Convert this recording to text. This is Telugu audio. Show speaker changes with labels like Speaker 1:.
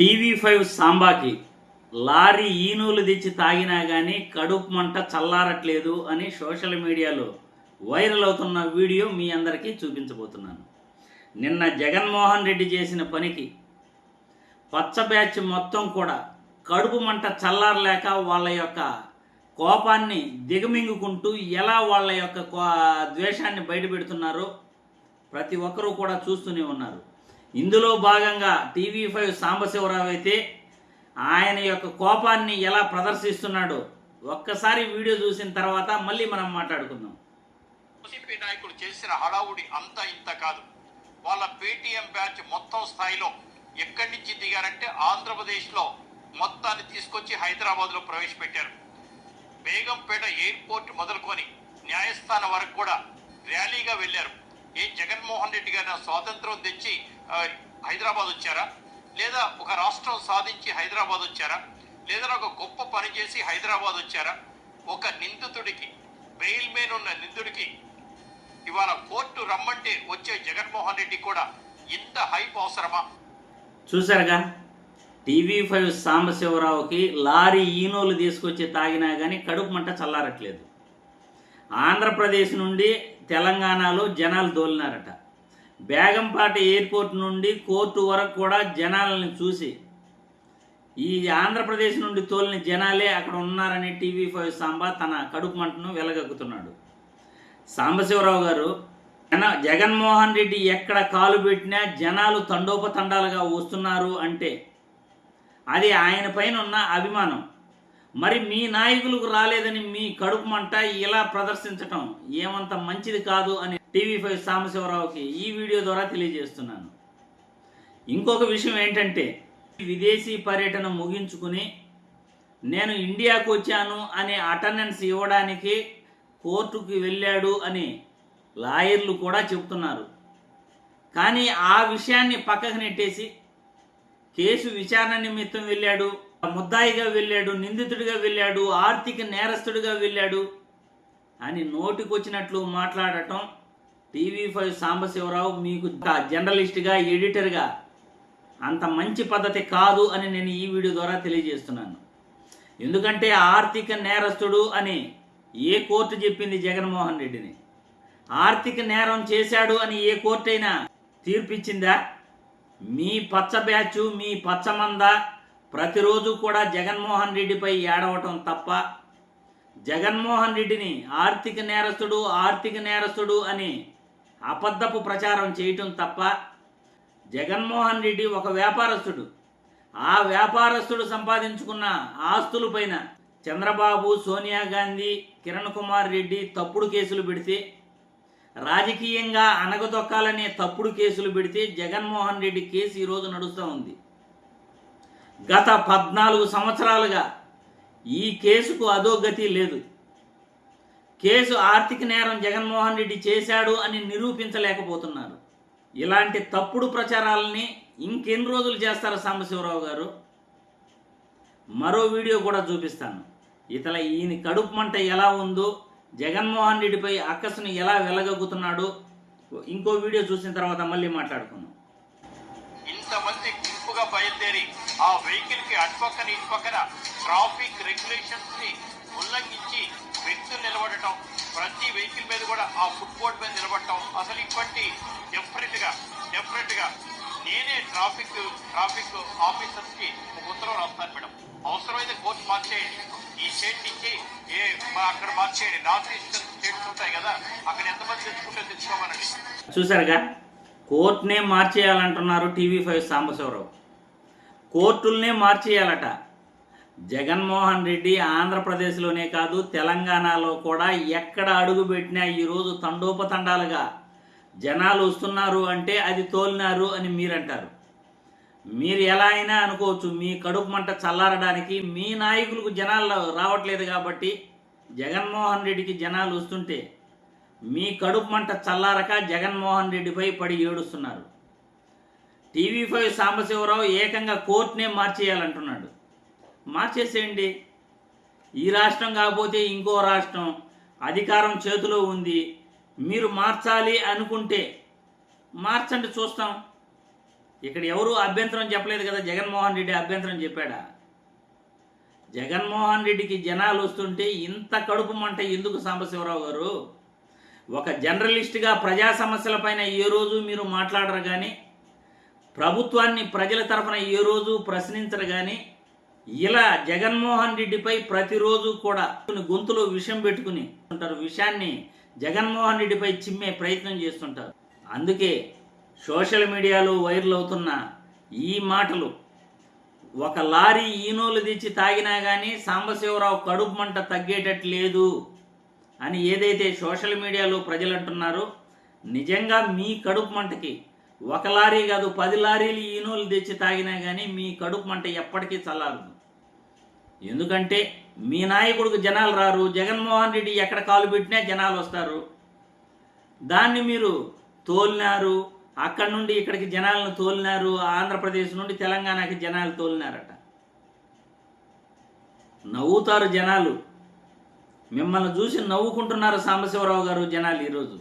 Speaker 1: టీవీ ఫైవ్ సాంబాకి లారీ ఈనూలు తెచ్చి తాగినా కానీ కడుపు మంట చల్లారట్లేదు అని సోషల్ మీడియాలో వైరల్ అవుతున్న వీడియో మీ అందరికీ చూపించబోతున్నాను. నిన్న జగన్మోహన్ రెడ్డి చేసిన పనికి పచ్చ బ్యాచ్ మొత్తం కూడా కడుపు మంట చల్లారలేక వాళ్ళ యొక్క కోపాన్ని దిగమింగుకుంటూ ఎలా వాళ్ళ యొక్క కో- ద్వేషాన్ని బయటపెడుతున్నారో ప్రతి ఒక్కరూ కూడా చూస్తూనే ఉన్నారు. ఇందులో భాగంగా టీవీ ఫైవ్ సాంబశివరావు అయితే ఆయన యొక్క కోపాన్ని ఎలా ప్రదర్శిస్తున్నాడో ఒక్కసారి వీడియో చూసిన తర్వాత మళ్ళీ మనం మాట్లాడుకుందాం.
Speaker 2: వైసీపీ నాయకులు చేసిన హడావుడి అంత ఇంత కాదు. వాళ్ళ పేటీఎం బ్యాచ్ మొత్తం స్థాయిలో ఎక్కడి నుంచి దిగారంటే ఆంధ్రప్రదేశ్లో మొత్తాన్ని తీసుకొచ్చి హైదరాబాద్లో ప్రవేశపెట్టారు. బేగంపేట ఎయిర్పోర్ట్ మొదలుకొని న్యాయస్థానం వరకు కూడా ర్యాలీగా వెళ్ళారు. ఏ జగన్మోహన్ రెడ్డి గారి స్వాతంత్రం తెచ్చి హైదరాబాద్ వచ్చారా? లేదా ఒక రాష్ట్రం సాధించి హైదరాబాద్ వచ్చారా? లేదా ఒక గొప్ప పని చేసి హైదరాబాద్ వచ్చారా? ఒక నిందితుడికి బెయిల్ మీద ఉన్న నిందితుడికి ఇవాళ కోర్టు రమ్మంటే వచ్చే జగన్మోహన్ రెడ్డి కూడా ఇంత హైప్ అవసరమా?
Speaker 1: చూసారుగా టీవీ ఫైవ్ సాంబశివరావుకి లారీ ఈనోలు తీసుకొచ్చి తాగినా కానీ కడుపు మంట చల్లారట్లేదు. ఆంధ్రప్రదేశ్ నుండి తెలంగాణలో జనాలు దోలినారట. బేగంపాట ఎయిర్పోర్ట్ నుండి కోర్టు వరకు కూడా జనాలను చూసి ఈ ఆంధ్రప్రదేశ్ నుండి తోలిన జనాలే అక్కడ ఉన్నారని టీవీ ఫైవ్ సాంబా తన కడుపు మంటను వెలగక్కుతున్నాడు. సాంబశివరావు గారు జన జగన్మోహన్ రెడ్డి ఎక్కడ కాలు పెట్టినా జనాలు తండోపతండాలుగా వస్తున్నారు అంటే అది ఆయన పైన ఉన్న అభిమానం. మరి మీ నాయకులకు రాలేదని మీ కడుపు మంట ఇలా ప్రదర్శించటం ఏమంత మంచిది కాదు అని టీవీ ఫైవ్ సాంబశివరావుకి ఈ వీడియో ద్వారా తెలియజేస్తున్నాను. ఇంకొక విషయం ఏంటంటే విదేశీ పర్యటన ముగించుకుని నేను ఇండియాకు వచ్చాను అనే అటెండెన్స్ ఇవ్వడానికి కోర్టుకి వెళ్ళాడు అని లాయర్లు కూడా చెబుతున్నారు. కానీ ఆ విషయాన్ని పక్కకు నెట్టేసి కేసు విచారణ నిమిత్తం వెళ్ళాడు. ముద్దాయిగా వెళ్ళాడు నిందితుడిగా వెళ్ళాడు ఆర్థిక నేరస్తుడిగా వెళ్ళాడు అని నోటికొచ్చినట్లు మాట్లాడటం టీవీ ఫైవ్ సాంబశివరావు మీకు జర్నలిస్ట్గా ఎడిటర్గా అంత మంచి పద్ధతి కాదు అని నేను ఈ వీడియో ద్వారా తెలియజేస్తున్నాను. ఎందుకంటే ఆర్థిక నేరస్తుడు అని ఏ కోర్టు చెప్పింది జగన్మోహన్ రెడ్డిని? ఆర్థిక నేరం చేశాడు అని ఏ కోర్టు అయినా తీర్పిచ్చిందా? మీ పచ్చ బ్యాచు మీ పచ్చమంద ప్రతిరోజు కూడా జగన్మోహన్ రెడ్డిపై ఏడవటం తప్ప జగన్మోహన్ రెడ్డిని ఆర్థిక నేరస్తుడు ఆర్థిక నేరస్తుడు అని అబద్ధపు ప్రచారం చేయటం తప్ప జగన్మోహన్ రెడ్డి ఒక వ్యాపారస్తుడు. ఆ వ్యాపారస్తుడు సంపాదించుకున్న ఆస్తులపైన చంద్రబాబు సోనియా గాంధీ కిరణ్ కుమార్ రెడ్డి తప్పుడు కేసులు పెడితే రాజకీయంగా అనగదొక్కాలనే తప్పుడు కేసులు పెడితే జగన్మోహన్ రెడ్డి కేసు ఈరోజు నడుస్తూ ఉంది. గత పద్నాలుగు సంవత్సరాలుగా ఈ కేసుకు అధోగతి లేదు. కేసు ఆర్థిక నేరం జగన్మోహన్ రెడ్డి చేశాడు అని నిరూపించలేకపోతున్నారు. ఇలాంటి తప్పుడు ప్రచారాలని ఇంకెన్ని రోజులు చేస్తారు సాంబశివరావు గారు? మరో వీడియో కూడా చూపిస్తాను. ఇతల ఈయన కడుపు మంట ఎలా ఉందో జగన్మోహన్ రెడ్డిపై అక్కసును ఎలా వెలగొక్కుతున్నాడో ఇంకో వీడియో చూసిన తర్వాత మళ్ళీ మాట్లాడుకుందాం.
Speaker 2: ఇంతమంది గుంపుగా బయలుదేరి ఆ వెహికల్కి అటుపక్కన ఇటుపక్కన ట్రాఫిక్ రెగ్యులేషన్స్ని ఉల్లంఘించి వ్యక్తులు నిలబడటం ప్రతి వెహికల్ మీద కూడా ఆ ఫుట్ బోర్డ్ మీద నిలబడటం అసలు ఇటువంటి డెఫినెట్గా డెఫినెట్గా నేనే ట్రాఫిక్ ట్రాఫిక్ ఆఫీసర్స్కి ఒక ఉత్తరం రాస్తాను మేడం. అవసరమైతే కోర్టు మార్చేయండి. ఈ స్టేట్ నుంచి ఏ మా అక్కడ మార్చేయండి. నార్త్ ఈస్టర్న్ స్టేట్స్ ఉంటాయి కదా అక్కడ ఎంతమంది తెచ్చుకుంటే తెచ్చుకోమనండి
Speaker 1: చూసారుగా కోర్టునే మార్చేయాలంటున్నారు టీవీ ఫైవ్ సాంబశివరావు. కోర్టుల్నే మార్చేయాలట. జగన్మోహన్ రెడ్డి ఆంధ్రప్రదేశ్లోనే కాదు తెలంగాణలో కూడా ఎక్కడ అడుగు పెట్టినా ఈరోజు తండోపతండాలుగా. జనాలు వస్తున్నారు అంటే అది తోలినారు అని మీరంటారు. మీరు ఎలా అయినా అనుకోవచ్చు మీ కడుపు మంట చల్లారడానికి మీ నాయకులకు జనాలు రావట్లేదు కాబట్టి జగన్మోహన్ రెడ్డికి జనాలు వస్తుంటే మీ కడుపు మంట చల్లారక జగన్మోహన్ రెడ్డిపై పడి ఏడుస్తున్నారు. టీవీ ఫైవ్ సాంబశివరావు ఏకంగా కోర్టునే మార్చేయాలంటున్నాడు. మార్చేసేయండి. ఈ రాష్ట్రం కాకపోతే ఇంకో రాష్ట్రం. అధికారం చేతిలో ఉంది. మీరు మార్చాలి అనుకుంటే మార్చండి చూస్తాం. ఇక్కడ ఎవరు అభ్యంతరం చెప్పలేదు కదా జగన్మోహన్ రెడ్డి అభ్యంతరం చెప్పాడా? జగన్మోహన్ రెడ్డికి జనాలు వస్తుంటే ఇంత కడుపు మంట ఎందుకు సాంబశివరావు గారు? ఒక జర్నలిస్ట్గా ప్రజా సమస్యలపైన ఏ రోజు మీరు మాట్లాడరు కానీ ప్రభుత్వాన్ని ప్రజల తరఫున ఏ రోజు ప్రశ్నించరు కానీ ఇలా జగన్మోహన్ రెడ్డిపై ప్రతిరోజు కూడా కొన్ని గొంతులో విషం పెట్టుకుని ఉంటారు విషయాన్ని జగన్మోహన్ రెడ్డిపై చిమ్మే ప్రయత్నం చేస్తుంటారు. అందుకే సోషల్ మీడియాలో వైరల్ అవుతున్న ఈ మాటలు ఒక లారీ ఈనోలు తెచ్చి తాగినా కానీ సాంబశివరావు కడుపు మంట తగ్గేటట్టు లేదు అని ఏదైతే సోషల్ మీడియాలో ప్రజలు అంటున్నారో నిజంగా మీ కడుపు మంటకి ఒక లారీ కాదు పది లారీలు ఈనోలు తెచ్చి తాగినా కానీ మీ కడుపు మంట ఎప్పటికీ చల్లారదు. ఎందుకంటే మీ నాయకుడికి జనాలు రారు జగన్మోహన్ రెడ్డి ఎక్కడ కాలు పెట్టినా జనాలు వస్తారు. దాన్ని మీరు తోలినారు అక్కడి నుండి ఇక్కడికి జనాలను తోలినారు ఆంధ్రప్రదేశ్ నుండి తెలంగాణకి జనాలు తోలినారట. నవ్వుతారు జనాలు. మిమ్మల్ని చూసి నవ్వుకుంటున్నారు సాంబశివరావు గారు జనాలు ఈరోజు.